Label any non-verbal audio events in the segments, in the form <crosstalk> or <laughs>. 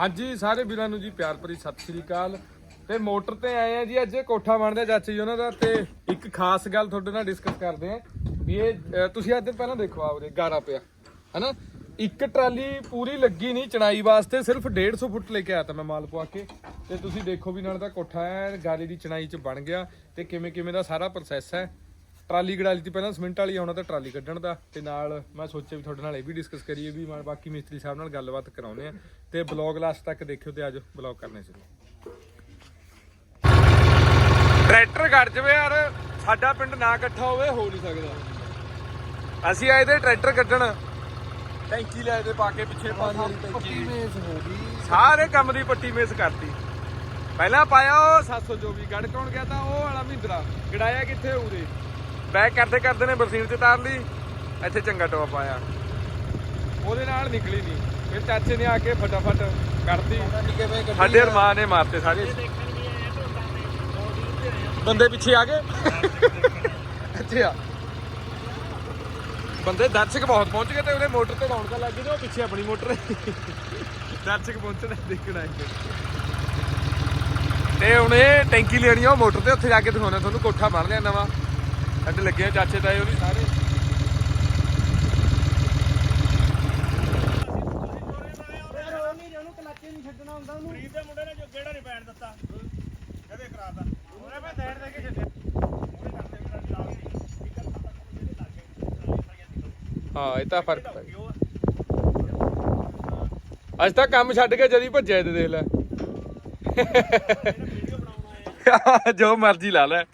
ਹਾਂਜੀ ਸਾਰੇ ਵੀਰਾਂ ਨੂੰ ਜੀ ਪਿਆਰ ਭਰੀ ਸਤਿ ਸ੍ਰੀ ਅਕਾਲ। ਤੇ ਮੋਟਰ ਤੇ ਆਏ ਆ ਜੀ ਅੱਜ ਇਹ ਕੋਠਾ ਬਣਦਾ ਚਾਚੀ ਜੀ ਉਹਨਾਂ ਦਾ ਤੇ ਇੱਕ ਖਾਸ ਗੱਲ ਤੁਹਾਡੇ ਨਾਲ ਡਿਸਕਸ ਕਰਦੇ ਆ ਵੀ ਇਹ ਅ, ਤੁਸੀਂ ਅੱਜ ਪਹਿਲਾਂ ਦੇਖੋ ਆਉਰੇ ਗਾਰਾ ਪਿਆ ਹਨਾ? ਇੱਕ ਟਰਾਲੀ ਪੂਰੀ ਲੱਗੀ ਨਹੀਂ ਚਣਾਈ ਵਾਸਤੇ ਸਿਰਫ 150 ਫੁੱਟ ਲੈ ਕੇ ਆਇਆ ਤਾਂ ਮੈਂ ਮਾਲ ਪਵਾ ਕੇ। ਤੇ ਤੁਸੀਂ ਦੇਖੋ ਵੀ ਨਾਲ ਦਾ ਕੋਠਾ ਹੈ ਗਾਰੇ ਦੀ ਚਣਾਈ ਚ ਬਣ ਗਿਆ ਤੇ ਕਿਵੇਂ ਕਿਵੇਂ ਦਾ ਸਾਰਾ ਪ੍ਰੋਸੈਸ ਹੈ। ਟਰਾਲੀ ਗੜਾਲੀ ਤੇ ਪਹਿਲਾਂ ਸਿਮੈਂਟ ਵਾਲੀ ਆਉਣਾ ਤਾਂ ਟਰਾਲੀ ਕੱਢਣ ਦਾ ਤੇ ਨਾਲ ਮੈਂ ਸੋਚਿਆ ਵੀ ਤੁਹਾਡੇ ਨਾਲ ਇਹ ਵੀ ਡਿਸਕਸ ਕਰੀਏ ਵੀ ਮੈਂ ਬਾਕੀ ਮਿਸਤਰੀ ਸਾਹਿਬ ਨਾਲ ਗੱਲਬਾਤ ਕਰਾਉਨੇ ਆ ਤੇ ਬਲੌਗ ਲਾਸਟ ਤੱਕ ਦੇਖਿਓ ਤੇ ਅੱਜ ਬਲੌਗ ਕਰਨੇ ਸ਼ੁਰੂ। ਟਰੈਕਟਰ ਕੱਢ ਜਵੇ ਯਾਰ ਸਾਡਾ ਪਿੰਡ ਨਾ ਇਕੱਠਾ ਹੋਵੇ ਹੋ ਨਹੀਂ ਸਕਦਾ। ਅਸੀਂ ਆਏ ਤੇ ਟਰੈਕਟਰ ਕੱਢਣ ਟੈਂਕੀ ਲੈ ਤੇ ਪਾ ਕੇ ਪਿੱਛੇ ਪਾਣੀ ਵਾਲੀ ਟੈਂਕੀ। ਮੇਜ਼ ਹੋ ਗਈ। ਸਾਰੇ ਕੰਮ ਦੀ ਪੱਟੀ ਮੇਸ ਕਰਤੀ। ਪਹਿਲਾਂ ਪਾਇਆ ਉਹ 724 ਗੜ ਕੌਣ ਗਿਆ ਤਾਂ ਉਹ ਵਾਲਾ ਮਹਿੰਦਰਾ ਗੜਾਇਆ ਕਿੱਥੇ ਉਰੇ? ਬੈਕ ਕਰਦੇ ਕਰਦੇ ਨੇ ਬਰਸੀਨ ਤੇ ਤਾਰ ਲਈ। ਇੱਥੇ ਚੰਗਾ ਟੋਆ ਪਾਇਆ ਉਹਦੇ ਨਾਲ ਨਿਕਲੀ ਨਹੀਂ। ਫਿਰ ਚਾਚੇ ਨੇ ਆ ਕੇ ਫਟਾਫਟ ਗੱਡੀ ਸਾਡੇ ਅਰਮਾਨ ਨੇ ਮਾਰਤੇ ਸਾਰੇ। ਬੰਦੇ ਪਿੱਛੇ ਆ ਗਏ। ਅੱਛਾ ਬੰਦੇ ਦਰਸ਼ਕ ਬਹੁਤ ਪਹੁੰਚ ਗਏ ਤੇ ਉਹਨੇ ਮੋਟਰ ਤੇ ਰੌਣਕਾਂ ਲੱਗ ਗਈ ਤੇ ਉਹ ਪਿੱਛੇ ਆਪਣੀ ਮੋਟਰ ਦਰਸ਼ਕ ਪਹੁੰਚਣਾ ਦੇਖਣ ਆਏ ਤੇ ਹੁਣ ਇਹ ਟੈਂਕੀ ਲੈਣੀ ਆ ਉਹ ਮੋਟਰ ਤੇ ਉੱਥੇ ਜਾ ਕੇ ਦਿਖਾਉਣਾ ਤੁਹਾਨੂੰ ਕੋਠਾ ਬਣ ਲਿਆ ਨਵਾਂ। ਸਾਡੇ ਲੱਗੇ ਆ ਚਾਚੇ ਤਾਏ ਉਹ ਵੀ ਸਾਰੇ। ਗਰੀਬ ਦੇ ਮੁੰਡੇ ਨੇ ਜੋ ਗੇੜਾ ਨਹੀਂ ਪੈਣ ਦਿੱਤਾ। ਕਦੇ ਕਰਾਤਾ ਉਹਨੇ ਮੈਂ ਦੇਣ ਦੇ ਕੇ ਛੱਡਿਆ। ਉਹਨੇ ਕਰਦੇ ਮੇਰਾ ਜਵਾਬ ਸੀ। ਇੱਕ ਤਾਂ ਤੱਕ ਮੇਰੇ ਲੱਗੇ ਹਾਂ ਇਹ ਤਾਂ ਫ਼ਰਕ ਪੈ ਗਿਆ। ਅੱਜ ਤਾਂ ਕੰਮ ਛੱਡ ਕੇ ਜਦੀ ਭੱਜਿਆ ਤੇ ਦੇਖ ਲੈ। <laughs> ਜੋ ਮਰਜ਼ੀ ਲਾ ਲੈ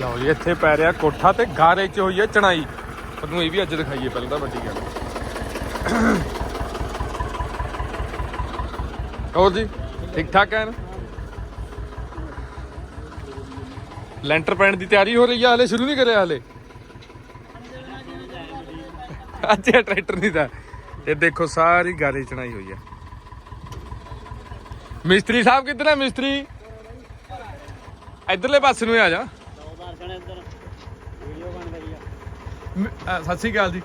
ਲਓ ਜੀ, ਇੱਥੇ ਪੈ ਰਿਹਾ ਕੋਠਾ ਤੇ ਗਾਰੇ 'ਚ ਹੋਈ ਹੈ ਚਣਾਈ ਤੁਹਾਨੂੰ ਇਹ ਵੀ ਅੱਜ ਦਿਖਾਈਏ ਪਹਿਲਾਂ ਤਾਂ ਵੱਡੀ ਗੱਲ। ਹੋਰ ਜੀ, ਠੀਕ ਠਾਕ ਹੈ ਨਾ ਲੈਂਟਰ ਪੈਣ ਦੀ ਤਿਆਰੀ ਹੋ ਰਹੀ ਹੈ ਹਲੇ, ਸ਼ੁਰੂ ਨਹੀਂ ਕਰਿਆ ਹਲੇ? ਅੱਜ ਟਰੈਕਟਰ ਨਹੀਂ ਦਾ ਇਹ ਦੇਖੋ, ਸਾਰੀ ਗਾਰੇ ਚਣਾਈ ਹੋਈ ਹੈ ਮਿਸਤਰੀ ਸਾਹਿਬ ਕਿੱਧਰ ਹੈ ਮਿਸਤਰੀ? ਇਧਰਲੇ ਪਾਸੇ ਨੂੰ ਆ ਜਾ। ਮ- ਅ, ਸਤਿ ਸ਼੍ਰੀ ਅਕਾਲ ਜੀ।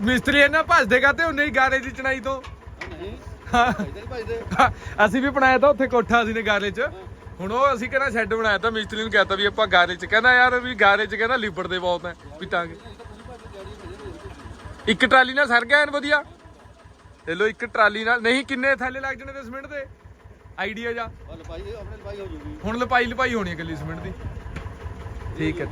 ਮਿਸਤਰੀ ਇਹਨਾਂ ਭੱਜਦੇਗਾ ਤੇ ਉਹਨੇ ਹੀ ਗਾਰੇ ਦੀ ਚਣਾਈ ਤੋਂ। ਹਾਂ। ਇਧਰ ਭਜਦੇ ਅਸੀਂ ਵੀ ਬਣਾਇਆ ਤਾਂ ਉੱਥੇ ਕੋਠਾ ਅਸੀਂ ਨੇ ਗਾਰੇ 'ਚ। ਹੁਣ ਉਹ ਅਸੀਂ ਕਹਿੰਦਾ ਸ਼ੈੱਡ ਬਣਾਇਆ ਤਾਂ ਮਿਸਤਰੀ ਨੂੰ ਕਹਤਾ ਵੀ ਆਪਾਂ ਗਾਰੇ 'ਚ। ਕਹਿੰਦਾ ਯਾਰ ਵੀ ਗਾਰੇ 'ਚ ਕਹਿੰਦਾ ਲਿਬੜ ਦੇ ਬਹੁਤ ਹੈ ਪਿੱਟਾਂਗੇ ਇੱਕ ਟਰਾਲੀ ਨਾਲ ਸਰ ਗਿਆ ਐਨ ਵਧੀਆ। ਲੈ ਲੋ ਇੱਕ ਟਰਾਲੀ ਨਾਲ। ਨਹੀਂ ਕਿੰਨੇ ਥੈਲੇ ਲੱਗ ਜਣੇ ਤੇ ਸਿਮੈਂਟ ਦੇ। ਆਈਡੀਆ ਜਾ ਉਹ ਲਪਾਈ ਆਪਣੇ ਲਪਾਈ ਹੋ ਜੂਗੀ। ਹੁਣ ਲਪਾਈ ਲਪਾਈ ਹੋਣੀ ਹੈ ਇਕੱਲੀ ਸਿਮੈਂਟ ਦੀ। ਠੀਕ ਹੈ।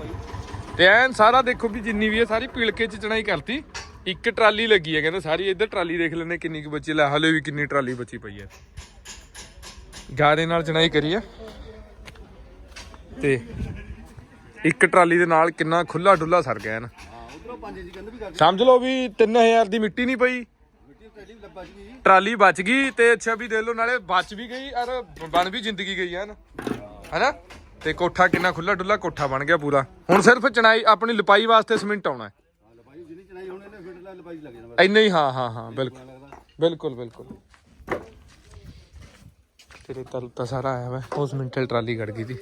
ਤੇ ਐਨ ਸਾਰਾ ਦੇਖੋ ਵੀ ਜਿੰਨੀ ਵੀ ਹੈ ਸਾਰੀ ਪੀਲਕੇ ਚ ਚਣਾਈ ਕਰਤੀ, ਇੱਕ ਟਰਾਲੀ ਲੱਗੀ ਹੈ, ਕਹਿੰਦੇ ਸਾਰੀ ਇੱਧਰ ਟਰਾਲੀ ਦੇਖ ਲੈਣੇ ਕਿੰਨੀ ਕੁ ਬਚੀ, ਲੈ ਹਲੇ ਵੀ ਕਿੰਨੀ ਟਰਾਲੀ ਬਚੀ ਪਈ ਹੈ। ਗਾਰੇ ਨਾਲ ਚਣਾਈ ਕਰੀ ਹੈ। ਤੇ ਇੱਕ ਟਰਾਲੀ ਦੇ ਨਾਲ ਕਿੰਨਾ ਖੁੱਲਾ ਡੁੱਲਾ ਸਰ ਗਿਆ ਨਾ। ਸਮਝ ਲਓ ਵੀ 3000 ਦੀ ਮਿੱਟੀ ਨਹੀਂ ਪਈ। ਟਰਾਲੀ ਬਚ ਗਈ ਤੇ ਅੱਛਾ ਵੀ ਦੇ ਲੋ ਨਾਲੇ ਬਚ ਵੀ ਗਈ ਔਰ ਬਣ ਵੀ ਜ਼ਿੰਦਗੀ ਗਈ ਹੈ ਨਾ। ਹੈਨਾ ਤੇ ਕੋਠਾ ਕਿੰਨਾ ਖੁੱਲਾ ਡੁੱਲਾ ਕੋਠਾ ਬਣ ਗਿਆ ਪੂਰਾ। ਹੁਣ ਸਿਰਫ ਚਣਾਈ ਆਪਣੀ ਲਪਾਈ ਵਾਸਤੇ ਸਿਮੈਂਟ ਆਉਣਾ ਹੈ। ਹਾਂ ਲਪਾਈ ਜਿਹਨੇ ਚਣਾਈ ਹੁਣ ਇਹਨੇ ਫਿਰ ਲਪਾਈ ਲੱਗ ਜਾਣਾ ਇੰਨਾ ਹੀ ਹਾਂ ਹਾਂ ਹਾਂ ਬਿਲਕੁਲ। ਬਿਲਕੁਲ ਬਿਲਕੁਲ। ਤੇਰੇ ਤਲ ਤਾਂ ਸਾਰਾ ਆਇਆ ਵਾ। ਉਸ ਮਿੰਟਲ ਟਰਾਲੀ ਗੜ ਗਈ ਸੀ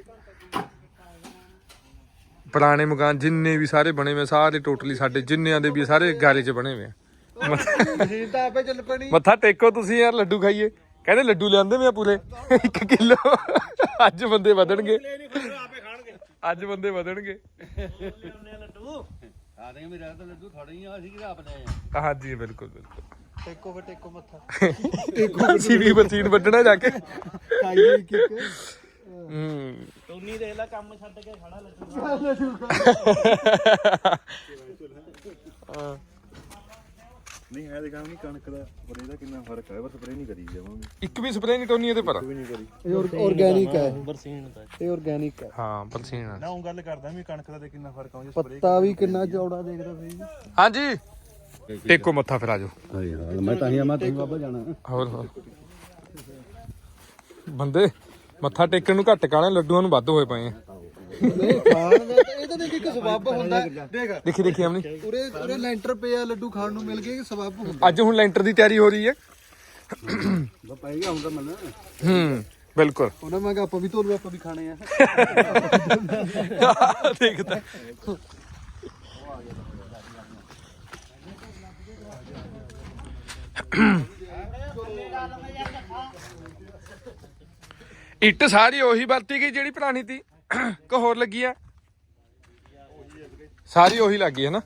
ਪੁਰਾਣੇ ਮਕਾਨ ਜਿੰਨੇ ਵੀ ਸਾਰੇ ਬਣੇ ਹੋਏ ਸਾਰੇ ਟੋਟਲੀ ਸਾਡੇ ਜਿੰਨਿਆਂ ਦੇ ਵੀ ਸਾਰੇ ਗਾਰੇ 'ਚ ਬਣੇ ਹੋਏ ਆ। ਮਸ਼ੀਨ ਤਾਂ ਆਪੇ ਚੱਲ ਪਣੀ। ਮੱਥਾ ਟੇਕੋ ਤੁਸੀਂ ਯਾਰ ਲੱਡੂ ਖਾਈਏ। ਕਹਿੰਦੇ ਲੱਡੂ ਲਿਆਂਦੇ ਮੈਂ ਪੂਰੇ। 1 ਕਿਲੋ। ਅੱਜ ਬੰਦੇ ਵਧਣਗੇ। ਫਿਰ ਅੱਜ ਬੰਦੇ ਵਧਣਗੇ। ਲੱਡੂ ਆ ਦੇਂਗੇ ਮੇਰਾ ਤਾਂ ਲੱਡੂ ਥੋੜੇ ਹੀ ਆ ਅਸੀਂ ਕਿਹੜਾ ਆਪਣੇ ਆ ਹਾਂਜੀ ਬਿਲਕੁਲ ਬਿਲਕੁਲ। ਟੇਕੋ ਫੇ ਟੇਕੋ ਮੱਥਾ। ਅਸੀਂ ਵੀ ਬਚੀਨ ਵੱਢਣਾ ਜਾ ਕੇ। ਇੱਕ ਇੱਕ ਹੂੰ ਟੋਨੀ ਦੇਖ ਲੈ ਕੰਮ ਛੱਡ ਕੇ ਖੜਾ ਲੱਡੂ ਨਹੀਂ ਹੈ ਦੇਖਾਂ ਨਹੀਂ ਕਣਕ ਦਾ ਪਰ ਇਹਦਾ ਕਿੰਨਾ ਫ਼ਰਕ ਹੈ ਪਰ ਸਪਰੇ ਨਹੀਂ ਕਰੀ ਜਾਵਾਂਗੇ। ਇੱਕ ਵੀ ਸਪਰੇਅ ਨਹੀਂ ਟੋਨੀ ਇਹਦੇ ਪਰ। ਵੀ ਨਹੀਂ ਕਰੀ। ਇਹ ਆਰਗੈਨਿਕ ਹੈ ਇਹ। ਬਰਸੀਨ ਦਾ ਇਹ ਆਰਗੈਨਿਕ ਹੈ ਹਾਂ ਬਰਸੀਨ ਨਾ ਉਹ ਗੱਲ ਕਰਦਾ ਵੀ ਕਣਕ ਦਾ ਤੇ ਕਿੰਨਾ ਫ਼ਰਕ ਆਉਂਦਾ ਸਪਰੇ ਪੱਤਾ ਵੀ ਕਿੰਨਾ ਚੌੜਾ ਦੇਖਦਾ ਸਹੀ ਹਾਂਜੀ। ਟੇਕੋ ਮੱਥਾ ਫਿਰ ਆਜੋ। ਹਾਂ ਮੈਂ ਤਾਂ ਹੀ ਮੈਂ ਤੈਨੂੰ ਬਾਬਾ ਜਾਣਾ। ਹੋਰ ਹੋਰ। ਬੰਦੇ ਮੱਥਾ ਟੇਕਣ ਨੂੰ ਘੱਟ ਕਾਣੇ ਲੱਡੂਆਂ ਨੂੰ ਵੱਧ ਹੋਏ ਪਏ ਆ। ਨਹੀਂ ਖਾਣ ਦਾ ਤਾਂ ਇਹ ਤਾਂ ਦੇਖ ਇੱਕ ਸਬੱਬ ਹੁੰਦਾ। ਹੈ। ਦੇਖ। ਦੇਖੀ ਦੇਖੀ ਆਮਨੀ ਉਰੇ ਉਰੇ ਲੈਂਟਰ ਪਿਆ ਲੱਡੂ ਖਾਣ ਨੂੰ ਮਿਲ ਗਏ ਸਬੱਬ ਹੁੰਦਾ। ਅੱਜ ਹੁਣ ਲੈਂਟਰ ਦੀ ਤਿਆਰੀ ਹੋ ਰਹੀ ਹੈ। ਪਾਏਗਾ ਹੁੰਦਾ ਮਨ। ਹੂੰ ਬਿਲਕੁਲ। ਉਹਨਾਂ ਮੈਂ ਕਿਹਾ ਆਪਾਂ ਵੀ ਤੋਲੂ ਆਪਾਂ ਵੀ ਖਾਣੇ ਆ। ਦੇਖਦਾ ਇੱਟ ਸਾਰੀ ਉਹੀ ਵਰਤੀ ਗਈ ਜਿਹੜੀ ਪੁਰਾਣੀ ਤੀ ਕਿ ਹੋਰ ਲੱਗੀ ਆ? ਸਾਰੀ ਉਹੀ ਲੱਗੀ ਹੈ ਨਾ।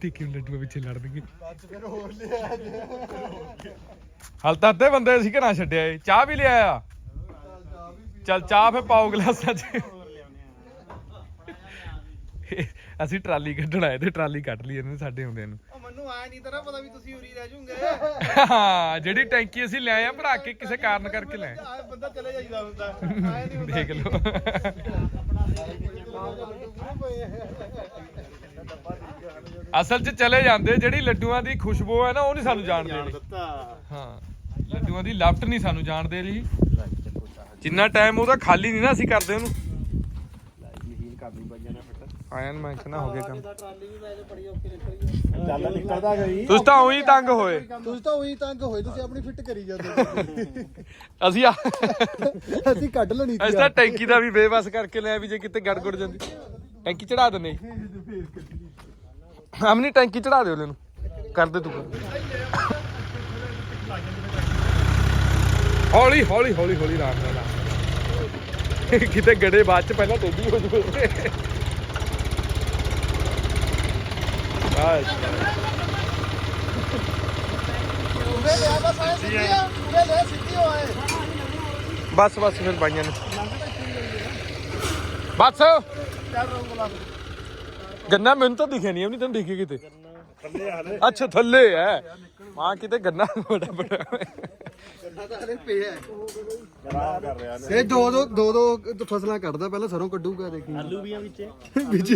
ਤੇ ਕਿਉਂ ਲੱਡੂਆਂ ਪਿੱਛੇ ਲੜਨਗੇ ਹਾਲ ਤਾਂ ਅੱਧੇ ਬੰਦੇ ਅਸੀਂ ਘਰਾਂ ਛੱਡਿਆ ਏ। ਚਾਹ ਵੀ ਲਿਆਇਆ। ਚੱਲ ਚਾਹ ਫੇ ਪਾਓ ਗਲਾਸਾਂ 'ਚ। ਅਸੀਂ ਟਰਾਲੀ ਕੱਢਣ ਆਏ ਤੇ ਟਰਾਲੀ ਕੱਢ ਲਈ ਇਹਨੇ ਸਾਡੇ ਹੁੰਦਿਆਂ ਨੂੰ। ਮੈਨੂੰ ਆਇਆ ਨਹੀਂ ਤੇਰਾ ਪਤਾ ਵੀ ਤੁਸੀਂ ਉਰੀ ਰਹਿ ਜੂਗੇ। ਹਾਂ ਜਿਹੜੀ ਟੈਂਕੀ ਅਸੀਂ ਲਿਆਏ ਆ ਭਰਾ ਕੇ ਕਿਸੇ ਕਾਰਨ ਕਰਕੇ ਲੈ ਆ ਬੰਦਾ ਚਲੇ ਜਾਈਦਾ ਹੁੰਦਾ। ਆਇਆ ਨਹੀਂ ਦੇਖ ਲਓ। ਅਸਲ 'ਚ ਚਲੇ ਜਾਂਦੇ ਜਿਹੜੀ ਲੱਡੂਆਂ ਦੀ ਖੁਸ਼ਬੂ ਹੈ ਨਾ ਉਹ ਨਹੀਂ ਸਾਨੂੰ ਜਾਣ ਦੇਣੀ ਹਾਂ ਲੱਡੂਆਂ ਦੀ ਲਫਟ ਨਹੀਂ ਸਾਨੂੰ ਜਾਣ ਦੇ ਰਹੀ। ਜਿੰਨਾ ਟਾਈਮ ਉਹਦਾ ਖਾਲੀ ਨਹੀਂ ਨਾ ਅਸੀਂ ਕਰਦੇ ਉਹਨੂੰ। ਆਇਨ ਮੈਂ ਕਹਿੰਦਾ ਹੋ ਗਿਆ ਕੰਮ। ਚੱਲ ਨਿਕਲਦਾ ਗਈ ਤੁਸੀਂ ਤਾਂ ਉਹੀ ਤੰਗ ਹੋਏ। ਤੁਸੀਂ ਤਾਂ ਉਹੀ ਤੰਗ ਹੋਏ ਤੁਸੀਂ ਆਪਣੀ ਫਿੱਟ ਕਰੀ ਜਾਂਦੇ ਅਸੀਂ ਆ ਅਸੀਂ ਕੱਢ ਲੈਣੀ ਅਸੀਂ ਤਾਂ ਟੈਂਕੀ ਦਾ ਵੀ ਬੇਵਸ ਕਰਕੇ ਲਿਆ ਵੀ ਜੇ ਕਿਤੇ ਗੜਗੜ ਜਾਂਦੀ। ਟੈਂਕੀ ਚੜਾ ਦਿੰਦੇ ਆਮਨੀ ਟੈਂਕੀ ਚੜਾ ਦਿਓ ਉਹਨੂੰ। ਕਰ ਦੇ ਤੂੰ। ਹੌਲੀ ਹੌਲੀ ਹੌਲੀ ਹੌਲੀ ਰਾਮ ਨਾਲ। ਕਿਤੇ ਗੜੇ ਬਾਅਦ ਚ ਪਹਿਲਾਂ ਟੇਢੀ ਹੋ ਜੂਗੇ। ਬਸ ਪੂਰੇ ਲਿਆ ਬਸ ਆਏ ਸਿੱਧੀ ਆ ਪੂਰੇ ਲੈ ਸਿੱਧੀ ਹੋ ਬਸ ਬਸ ਫਿਰ ਬਾਈਆਂ ਨੇ। ਬਸ। ਗੰਨਾ ਮੈਨੂੰ ਤਾਂ ਦਿਖਿਆ ਨਹੀਂ ਨਹੀਂ ਤੈਨੂੰ ਦਿਖੀ ਕਿਤੇ। ਅੱਛਾ ਥੱਲੇ ਹੈ। ਮਾਂ ਕਿਤੇ ਗੰਨਾ ਬੜਾ। ਬੜਾ ਹਲੇ ਪਿਆ ਆਰਾਮ ਕਰ ਰਿਹਾ ਇਹ ਦੋ ਦੋ ਦੋ ਦੋ ਫਸਲਾਂ ਕੱਢਦਾ ਪਹਿਲਾਂ ਸਰੋਂ ਕੱਢੂਗਾ ਦੇਖੀ। ਆਲੂ ਵੀ ਆ ਵਿੱਚ। ਵਿੱਚ।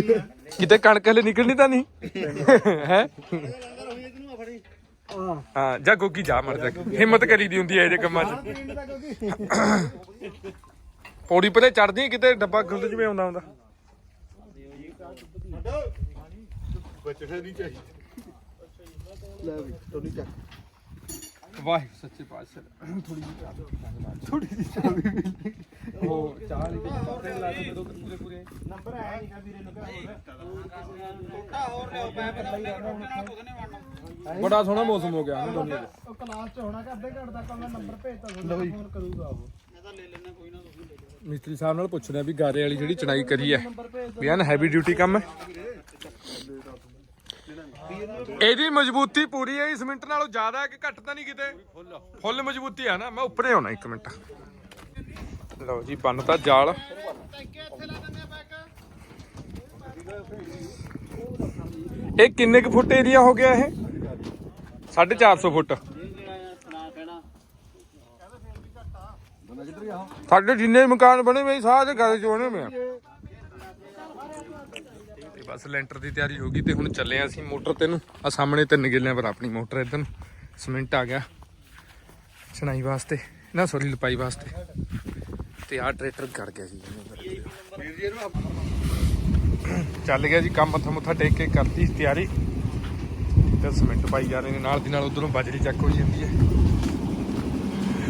ਕਿਤੇ ਕਣਕ ਹਲੇ ਨਿਕਲਣੀ ਤਾਂ ਨਹੀਂ? ਹੈ? ਹਾਂ ਜਾ ਗੋਗੀ ਜਾ ਮਰ ਜਾ। ਹਿੰਮਤ ਕਰੀ ਦੀ ਹੁੰਦੀ ਹੈ ਇਹ ਜੇ ਕੰਮਾਂ 'ਚ। ਪੌੜੀ ਪਰੇ ਚੜਦੀ ਕਿਤੇ ਡੱਬਾ ਖੁੱਲ ਜਵੇਂ ਆਉਂਦਾ ਹੁੰਦਾ ਬਚਣਾ ਨਹੀਂ ਚਾਹੀਦਾ। ਲੈ ਵੀ ਤੋਲੀ ਚੱਕ। ਵਾਹਿਗੁਰੂ ਸੱਚੇ ਪਾਤਸ਼ਾਹ। ਥੋੜੀ ਜਿਹੀ ਥੋੜੀ ਜਿਹੀ ਚਾਹ ਵੀ ਮਿਲਦੀ ਉਹ ਚਾਹ ਲਈ ਤੇ ਕੱਪੜੇ ਲਾ ਕੇ ਦੋ ਪੂਰੇ ਪੂਰੇ। ਨੰਬਰ ਹੈ ਨਹੀਂ ਵੀਰੇ ਨੂੰ ਬੜਾ ਸੋਹਣਾ ਮੌਸਮ ਹੋ ਗਿਆ ਨਾ ਦੁਨੀਆ 'ਚ। ਉਹ ਕਲਾਸ ਚ ਹੋਣਾ ਕਿ ਅੱਧੇ ਘੰਟੇ ਤੱਕ ਮੈਂ ਨੰਬਰ ਭੇਜਤਾ ਤੁਹਾਨੂੰ ਫੋਨ ਕਰੂਗਾ ਉਹ। ਮਿਸਤਰੀ ਸਾਹਿਬ ਨਾਲ ਪੁੱਛਦੇ ਆ ਵੀ ਗਾਰੇ ਵਾਲੀ ਜਿਹੜੀ ਚਣਾਈ ਕਰੀ ਹੈ। ਵੀ ਐਨ ਹੈਵੀ ਡਿਊਟੀ ਕੰਮ ਹੈ? ਇਹਦੀ ਮਜ਼ਬੂਤੀ ਪੂਰੀ ਹੈ, ਇਸ ਮਿੰਟ ਨਾਲੋਂ ਜ਼ਿਆਦਾ ਹੈ ਕਿ ਘੱਟ ਤਾਂ ਨਹੀਂ ਕਿਤੇ? ਫੁੱਲ ਮਜ਼ਬੂਤੀ ਹੈ ਨਾ, ਮੈਂ ਉੱਪਰੇ ਆਉਣਾ ਇੱਕ ਮਿੰਟ। ਲਓ ਜੀ, ਬੰਨ ਜਾਲ। ਇਹ ਕਿੰਨੇ ਕੁ ਫੁੱਟ ਏਰੀਆ ਹੋ ਗਿਆ ਇਹ? 450 ਫੁੱਟ। ਸਾਡੇ ਜਿੰਨੇ ਮਕਾਨ ਬਣੇ ਹੋਏ ਸਾਰੇ ਘਰ ਚੋਣੇ ਮੈਂ ਤੇ ਬਸ ਲੈਂਟਰ ਦੀ ਤਿਆਰੀ ਹੋ ਗਈ ਤੇ ਹੁਣ ਚੱਲੇ ਆ ਅਸੀਂ ਮੋਟਰ ਤੇ ਨੂੰ। ਆ ਸਾਹਮਣੇ ਤਿੰਨ ਗਿੱਲਿਆਂ ਪਰ ਆਪਣੀ ਮੋਟਰ ਇਧਰ ਨੂੰ। ਸਿਮੈਂਟ ਆ ਗਿਆ ਚਣਾਈ ਵਾਸਤੇ। ਨਾ ਸੋਰੀ ਲਪਾਈ ਵਾਸਤੇ। ਤੇ ਆਹ ਟਰੈਕਟਰ ਕਰ ਗਿਆ ਜੀ। ਚੱਲ ਗਿਆ ਜੀ, ਕੰਮ ਮੱਥਾ ਮੁੱਥਾ ਟੇਕ ਕੇ ਕਰਤੀ ਤਿਆਰੀ। ਤੇ ਸਿਮੈਂਟ ਪਾਈ ਜਾ ਰਹੇ ਨੇ। ਨਾਲ ਦੀ ਨਾਲ ਉਧਰੋਂ ਬਾਜਰੀ ਚੱਕ ਹੋਈ ਜਾਂਦੀ ਹੈ।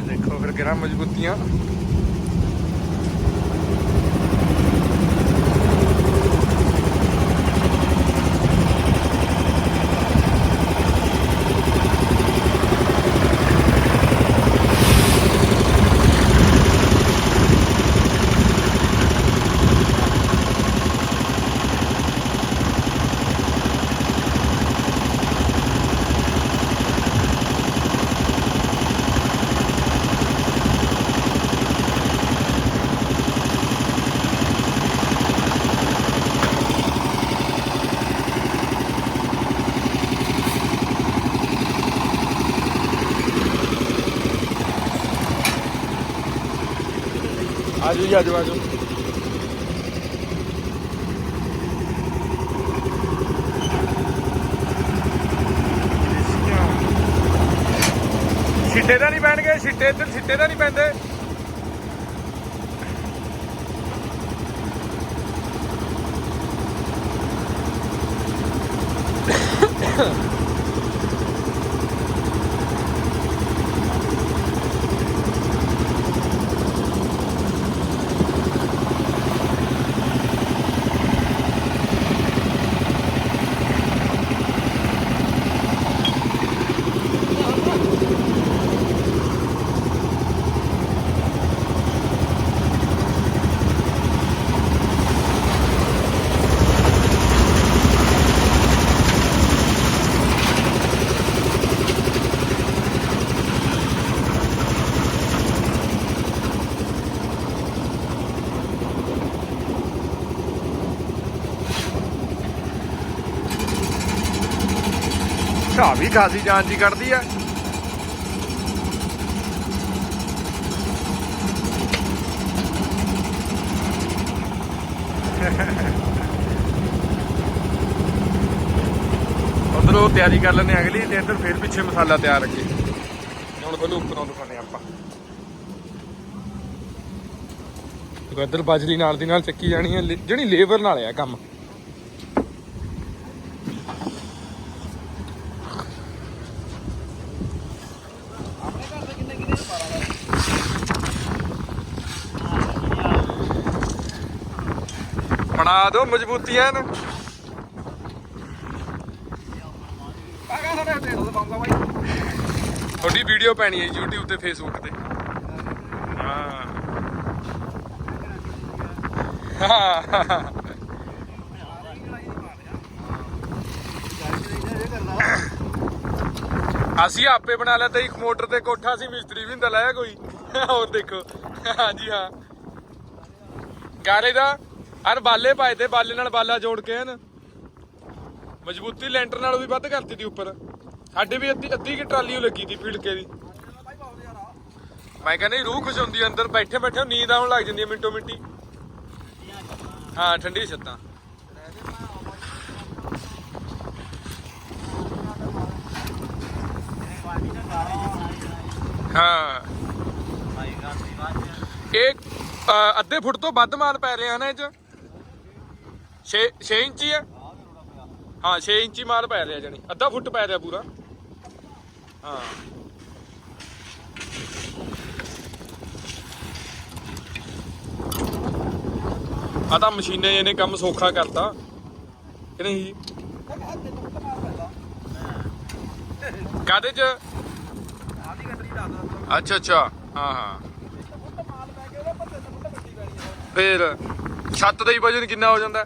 ਦੇਖੋ ਫਿਰ ਕਿਹੜਾ ਮਜ਼ਬੂਤੀਆਂ। ਜੀ ਆਜੋ ਆਜੋ ਛਿੱਟੇ ਤਾਂ ਨਹੀਂ ਪੈਣਗੇ ਛਿੱਟੇ ਇੱਧਰ ਛਿੱਟੇ ਤਾਂ ਨਹੀਂ ਪੈਂਦੇ। ਅੱਛਾ ਖਾਸੀ ਜਾਨ ਜੀ ਕੱਢਦੀ ਆ। ਉਧਰ ਤਿਆਰੀ ਕਰ ਲੈਣੇ ਅਗਲੀ, ਤੇ ਇੱਧਰ ਫਿਰ ਪਿੱਛੇ ਮਸਾਲਾ ਤਿਆਰ ਰੱਖੀ ਹੁਣ ਤੁਹਾਨੂੰ ਉੱਪਰੋਂ ਦਿਖਾਣੇ ਆਪਾਂ। ਦੇਖੋ, ਇੱਧਰ ਬਾਜਰੀ ਨਾਲ ਦੀ ਨਾਲ ਚੱਕੀ ਜਾਣੀ ਹੈ ਜਿਹੜੀ ਲੇਬਰ ਨਾਲ ਆ ਕੰਮ। ਬਣਾ ਦੋ ਮਜ਼ਬੂਤੀਆਂ ਨੂੰ। ਤੁਹਾਡੀ ਵੀਡੀਓ ਪੈਣੀ ਹੈ YouTube ਤੇ Facebook ਤੇ। ਹਾਂ। ਅਸੀਂ ਆਪੇ ਬਣਾ ਲਿਆ ਤੇ ਇੱਕ ਮੋਟਰ ਤੇ ਕੋਠਾ ਸੀ, ਮਿਸਤਰੀ ਵੀ ਹੁੰਦਾ ਲਾਇਆ ਕੋਈ। ਹੋਰ ਦੇਖੋ। ਹਾਂਜੀ, ਹਾਂ। ਗਾਰੇ ਦਾ ਅਰ ਬਾਲੇ ਪਾਏ ਤੇ ਬਾਲੇ ਨਾਲ ਬਾਲਾ ਜੋੜ ਕੇ ਹਨ। ਮਜ਼ਬੂਤੀ ਲੈਂਟਰ ਨਾਲੋਂ ਵੀ ਵੱਧ ਕਰਤੀ ਤੀ ਉੱਪਰ। ਸਾਡੇ ਵੀ ਅੱਧੀ ਅੱਧੀ ਕਿ ਟਰਾਲੀ ਲੱਗੀ ਤੀ ਫੀਲਕੇ ਦੀ। ਮੈਂ ਕਹਿੰਦਾ ਰੂਹ ਖੁਸ਼ ਹੁੰਦੀ ਹੈ ਅੰਦਰ ਬੈਠੇ ਬੈਠੇ ਨੀਂਦ ਆਉਣ ਲੱਗ ਜਾਂਦੀ ਹੈ ਮਿੰਟੋ ਮਿੰਟੀ। ਹਾਂ ਠੰਡੀ ਛੱਤਾਂ। ਹਾਂ। ਇਹ ਅੱਧੇ ਫੁੱਟ ਤੋਂ ਵੱਧ ਮਾਲ ਪੈ ਰਿਹਾ ਨਾ ਇਹ ਚ। 6 6 ਇੰਚੀ ਹੈ ਹਾਂ 6 ਇੰਚੀ ਮਾਲ ਪੈ ਰਿਹਾ ਜਾਨੀ ਅੱਧਾ ਫੁੱਟ ਪੈ ਰਿਹਾ ਪੂਰਾ। ਹਾਂ। ਆ ਤਾਂ ਮਸ਼ੀਨਾਂ ਇਹਨੇ ਕੰਮ ਸੌਖਾ ਕਰਤਾ। ਕਿ ਨਹੀਂ? ਕਾਦੇ ਚ? ਅੱਛਾ ਅੱਛਾ। ਹਾਂ ਹਾਂ। ਫੇਰ, ਛੱਤ ਦਾ ਹੀ ਵਜਨ ਕਿੰਨਾ ਹੋ ਜਾਂਦਾ?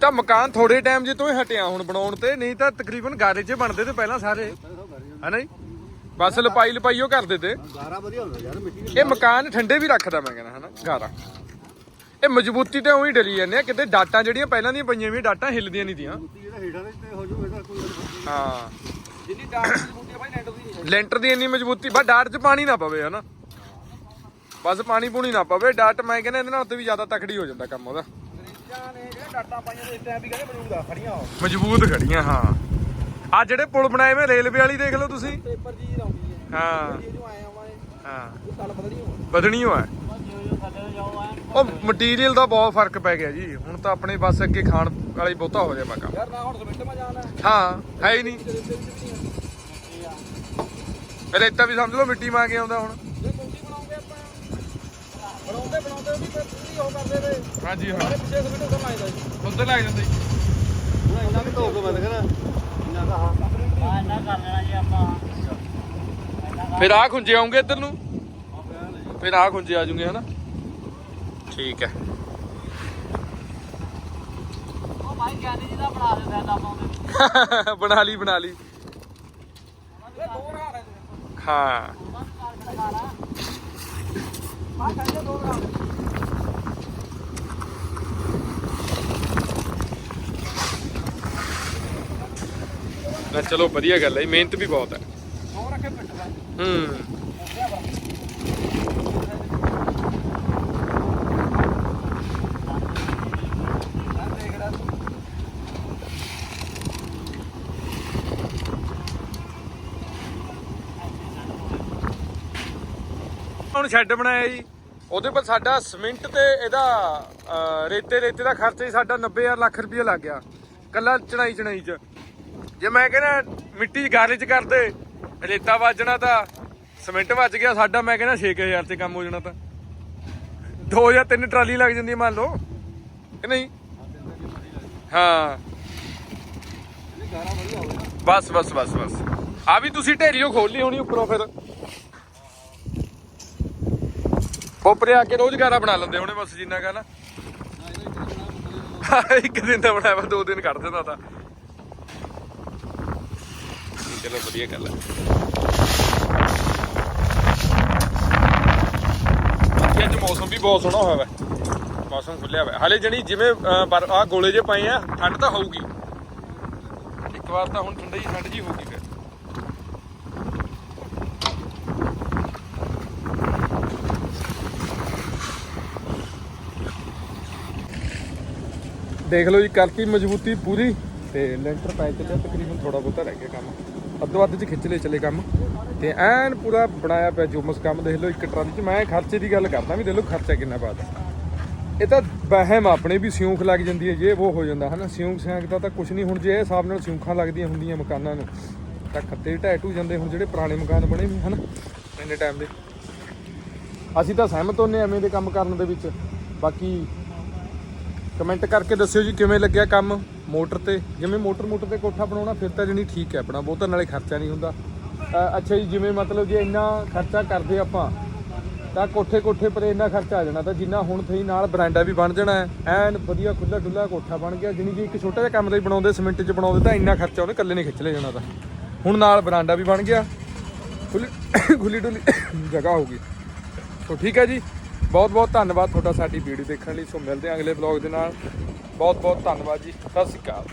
ਤਾਂ ਮਕਾਨ ਥੋੜੇ ਟਾਈਮ ਜੇ ਤੋਂ ਹੀ ਹਟਿਆ ਹੁਣ ਬਣਾਉਣ ਤੇ ਨਹੀਂ ਤਾਂ ਤਕਰੀਬਨ ਗਾਰੇ 'ਚ ਬਣਦੇ ਤੇ ਪਹਿਲਾਂ ਸਾਰੇ। ਹਨਾ ਜੀ? ਬਸ ਲਪਾਈ ਲਪਾਈ ਉਹ ਕਰਦੇ ਤੇ। ਗਾਰਾ ਵਧੀਆ ਹੁੰਦਾ ਯਾਰ ਮਿੱਟੀ ਇਹ ਮਕਾਨ ਠੰਡੇ ਵੀ ਰੱਖਦਾ ਮੈਂ ਕਹਿੰਦਾ ਹਨਾ ਗਾਰਾ। ਇਹ ਮਜ਼ਬੂਤੀ ਤੇ ਉਹੀ ਡਰੀ ਜਾਂਦੇ ਆ ਕਿਤੇ ਡਾਟਾਂ ਜਿਹੜੀਆਂ ਪਹਿਲਾਂ ਦੀਆਂ ਪਈਆਂ ਵੀ ਡਾਟਾਂ ਹਿੱਲਦੀਆਂ ਨਹੀਂ ਦੀਆਂ ਹੋ ਜਿੰਨੀ ਡਾਟ ਮਜ਼ਬੂਤੀ ਆ ਲੈਂਟਰ ਦੀ ਨਹੀਂ। ਲੈਂਟਰ ਦੀ ਇੰਨੀ ਮਜ਼ਬੂਤੀ ਬਸ ਡਾਟ 'ਚ ਪਾਣੀ ਨਾ ਪਵੇ ਹਨਾ ਬਸ ਪਾਣੀ ਪੂਣੀ ਨਾ ਪਵੇ ਡਾਟ ਮੈਂ ਕਹਿੰਦਾ ਇਹਦੇ ਨਾਲ ਤੇ ਵੀ ਜ਼ਿਆਦਾ ਤਕੜੀ ਹੋ ਜਾਂਦਾ ਕੰਮ ਉਹਦਾ। ਅੰਗਰੇਜ਼ਾਂ ਨੇ ਜਿਹੜੇ ਡਾਟਾਂ ਪਾਈਆਂ ਦੇ ਇਸ ਟਾਈਮ ਵੀ ਕਹਿੰਦੇ ਮੌਜੂਦ ਆ ਖੜੀਆਂ ਹੋ ਮਜ਼ਬੂਤ ਖੜੀਆਂ ਹਾਂ। ਆ ਜਿਹੜੇ ਪੁਲ ਬਣਾਏ ਵੇ ਰੇਲਵੇ ਵਾਲੀ ਦੇਖ ਲਓ ਤੁਸੀਂ। ਪੇਪਰ ਜੀ ਲਾਉਂਦੀ ਹੈ। ਹਾਂ। ਇਹ ਜੋ ਆਏ ਆਵਾਂ ਹਾਂ। ਇਹ ਸਾਲ ਬਦਲਣੀ ਹੋ। ਵਧਣੀ ਹੋਆ ਉਹ ਮਟੀਰੀਅਲ ਦਾ ਬਹੁਤ ਫ਼ਰਕ ਪੈ ਗਿਆ ਜੀ। ਹੁਣ ਤਾਂ ਆਪਣੇ ਬਸ ਅੱਗੇ ਖਾਣ ਵਾਲੀ ਬਹੁਤਾ ਹੋ ਜਾਏ ਕੰਮ। ਯਾਰ ਨਾ ਹੁਣ ਸਿਮਿੰਟ ਮਾ ਜਾਣਾ। ਹਾਂ ਹੈ ਹੀ ਨਹੀਂ। ਰੇਤਾ ਵੀ ਸਮਝ ਲਓ ਮਿੱਟੀ ਮਾ ਕੇ ਆਉਂਦਾ ਹੁਣ ਜੇ ਕੁੰਡੀ ਬਣਾਉਂਗੇ ਆਪਾਂ ਬਣਾਉਂਦੇ ਬਣਾਉਂਦੇ ਵੀ ਫਿਰ ਪੂਰੀ ਉਹ ਕਰਦੇ ਵੇ ਹਾਂਜੀ ਹਾਂ। ਸਾਰੇ ਪਿੱਛੇ ਸਿਮਿੰਟ ਉਧਰ ਲਾਇਦਾ ਜੀ ਉੱਧਰ ਲੱਗ ਜਾਂਦਾ ਜੀ। ਇੰਨਾ ਵੀ ਧੋ ਕੇ ਮੈਂ ਕਹਿੰਦਾ ਇੰਨਾ ਦਾ ਹਾਂ ਫਿਰ ਆ ਖੁੰਝੇ ਆਉਂਗੇ ਇੱਧਰ ਨੂੰ? ਫਿਰ ਆ ਖੁੰਝੇ ਆ ਜੂਗੇ ਹਨਾ? ਠੀਕ ਹੈ। ਉਹ ਭਾਈ ਗਿਆਨੀ ਜੀ ਦਾ ਬਣਾ ਦਿੰਦਾ ਤਾਂ ਪਾਉਂਦੇ ਬਣਾ ਲਈ ਬਣਾ ਲਈ। ਇਹ ਦੋ ਰਾਹ ਹੈ ਹਾਂ। ਆ ਦੋ ਨਾ ਚਲੋ ਵਧੀਆ ਗੱਲ ਹੈ ਮਿਹਨਤ ਵੀ ਬਹੁਤ ਹੈ। ਹੂੰ। ਹੁਣ ਸ਼ੈੱਡ ਬਣਾਇਆ ਜੀ। ਉਹਦੇ ਪਰ ਸਾਡਾ ਸਿਮੈਂਟ ਤੇ ਇਹਦਾ ਰੇਤੇ ਰੇਤੇ ਦਾ ਖਰਚਾ ਹੀ ਸਾਡਾ 90000 ਲੱਖ ਰੁਪਏ ਲੱਗ ਗਿਆ। ਕੱਲਾ ਚਣਾਈ ਚਣਾਈ ਚ। ਜੇ ਮੈਂ ਕਹਿੰਦਾ ਮਿੱਟੀ 'ਚ ਗਾਰੇ 'ਚ ਕਰਦੇ, ਰੇਤਾ ਵੱਜਣਾ ਤਾਂ ਸਿਮੈਂਟ ਵੱਜ ਗਿਆ ਸਾਡਾ, ਮੈਂ ਕਹਿੰਦਾ 6000 'ਚ ਕੰਮ ਹੋ ਜਾਣਾ ਤਾਂ। ਦੋ ਜਾਂ ਤਿੰਨ ਟਰਾਲੀ ਲੱਗ ਜਾਂਦੀ ਮੰਨ ਲਓ। ਕਿ ਨਹੀਂ? ਹਾਂ। ਬਸ ਬਸ ਬਸ ਬਸ। ਆ ਵੀ ਤੁਸੀਂ ਢੇਰੀਓ ਖੋਲ ਲਈ ਹੋਣੀ ਉੱਪਰੋਂ ਫਿਰ। ਉੱਪਰੇ ਆ ਕੇ ਰੋਜ਼ ਬਣਾ ਲੈਂਦੇ ਹੋਣੇ ਬਸ ਜਿੰਨਾ ਕਾ ਨਾ। ਇੱਕ ਦਿਨ ਦਾ ਬਣਾਇਆ ਦੋ ਦਿਨ ਕੱਢ ਦਿੰਦਾ ਤਾਂ। ਚਲੋ, ਵਧੀਆ ਗੱਲ ਹੈ ਬਾਕੀ ਅੱਜ ਮੌਸਮ ਵੀ ਬਹੁਤ ਸੋਹਣਾ ਹੋਇਆ ਵਾ। ਮੌਸਮ ਖੁੱਲਿਆ ਵਾ। ਹਾਲੇ ਜਣੀ ਜਿਵੇਂ ਆ ਗੋਲੇ ਜੇ ਪਏ ਆ, ਠੰਡ ਤਾਂ ਹੋਊਗੀ। ਇੱਕ ਵਾਰ ਤਾਂ ਹੁਣ ਠੰਡੀ ਠੰਡ ਜੀ ਹੋਊਗੀ ਫਿਰ। ਦੇਖ ਲਓ ਜੀ ਕਰਤੀ ਮਜ਼ਬੂਤੀ ਪੂਰੀ। ਤੇ ਲੈਂਟਰ ਪੈ ਚੱਲਿਆ, ਤਕਰੀਬਨ ਥੋੜਾ ਬਹੁਤਾ ਰਹਿ ਗਿਆ ਕੰਮ। ਅੱਧੋ ਅੱਧ ਚ ਖਿੱਚ ਲਏ ਚਲੇ ਕੰਮ। ਤੇ ਐਨ ਪੂਰਾ ਬਣਾਇਆ ਪਿਆ ਜੁਮਸ ਕੰਮ, ਦੇਖ ਲਓ, ਇੱਕ ਟਰਾਲੀ ਚ। ਮੈਂ ਖਰਚੇ ਦੀ ਗੱਲ ਕਰਦਾ ਵੀ, ਦੇਖ ਲਓ, ਖਰਚਾ ਕਿੰਨਾ ਪਾਦਾ ਇਹ ਤਾਂ ਵਹਿਮ ਆਪਣੇ ਵੀ ਸਿਉਂਖ ਲੱਗ ਜਾਂਦੀ ਹੈ, ਜੇ ਉਹ ਹੋ ਜਾਂਦਾ, ਹਨਾ? ਸਿਉਂਖ ਸਿਆਂਖ ਦਾ ਤਾਂ ਕੁਝ ਨਹੀਂ ਹੁਣ, ਜੇ ਇਹ ਹਿਸਾਬ ਨਾਲ ਸਿਉਂਖਾਂ ਲੱਗਦੀਆਂ ਹੁੰਦੀਆਂ ਮਕਾਨਾਂ ਨੂੰ, ਤਾਂ ਖੱਤੇ ਢਹਿ ਢੂ ਜਾਂਦੇ ਹੁਣ, ਜਿਹੜੇ ਪੁਰਾਣੇ ਮਕਾਨ ਬਣੇ ਵੀ, ਹਨਾ? ਇੰਨੇ ਟਾਈਮ ਦੇ। ਅਸੀਂ ਤਾਂ ਸਹਿਮਤ ਹੁੰਨੇ ਐਵੇਂ ਦੇ ਕੰਮ ਕਰਨ ਦੇ ਵਿੱਚ। ਬਾਕੀ ਕਮੈਂਟ ਕਰਕੇ ਦੱਸਿਓ ਜੀ ਕਿਵੇਂ ਲੱਗਿਆ ਕੰਮ ਮੋਟਰ ਤੇ। ਜਿਵੇਂ ਮੋਟਰ ਮੋਟਰ ਤੇ ਕੋਠਾ ਬਣਾਉਣਾ, ਫਿਰ ਤਾਂ ਜਣੀ ਠੀਕ ਹੈ ਆਪਣਾ, ਬਹੁਤਾ ਨਾਲੇ ਖਰਚਾ ਨਹੀਂ ਹੁੰਦਾ। ਅੱਛਾ ਜੀ, ਜਿਵੇਂ ਮਤਲਬ ਜੇ ਇੰਨਾ ਖਰਚਾ ਕਰਦੇ ਆਪਾਂ, ਤਾਂ ਕੋਠੇ ਕੋਠੇ ਪਰ ਇੰਨਾ ਖਰਚਾ ਆ ਜਾਣਾ, ਤਾਂ ਜਿੰਨਾ ਹੁਣ ਥਈ ਨਾਲ ਬਰਾਂਡਾ ਵੀ ਬਣ ਜਾਣਾ ਐਨ ਵਧੀਆ ਖੁੱਲਾ ਡੁੱਲਾ ਕੋਠਾ ਬਣ ਗਿਆ ਜਿਨੀ ਕਿ ਇੱਕ ਛੋਟਾ ਜਿਹਾ ਕੰਮ ਦਾ ਹੀ ਬਣਾਉਂਦੇ, ਸਿਮੈਂਟ 'ਚ ਬਣਾਉਂਦੇ, ਤਾਂ ਇੰਨਾ ਖਰਚਾ ਉਹਨੇ ਇਕੱਲੇ ਨਹੀਂ ਖਿੱਚ ਲੈ ਜਾਣਾ ਤਾਂ। ਹੁਣ ਨਾਲ ਬਰਾਂਡਾ ਵੀ ਬਣ ਗਿਆ। ਖੁੱਲੀ ਖੁੱਲੀ ਡੁੱਲੀ ਜਗ੍ਹਾ ਹੋ ਗਈ। ਸੋ ਠੀਕ ਹੈ ਜੀ। ਬਹੁਤ ਬਹੁਤ ਧੰਨਵਾਦ ਤੁਹਾਡਾ ਸਾਡੀ ਵੀਡੀਓ ਦੇਖਣ ਲਈ। ਸੋ ਮਿਲਦੇ ਹਾਂ ਅਗਲੇ ਵਲੌਗ ਦੇ ਨਾਲ। ਬਹੁਤ ਬਹੁਤ ਧੰਨਵਾਦ ਜੀ। ਸਤਿ ਸ਼੍ਰੀ ਅਕਾਲ।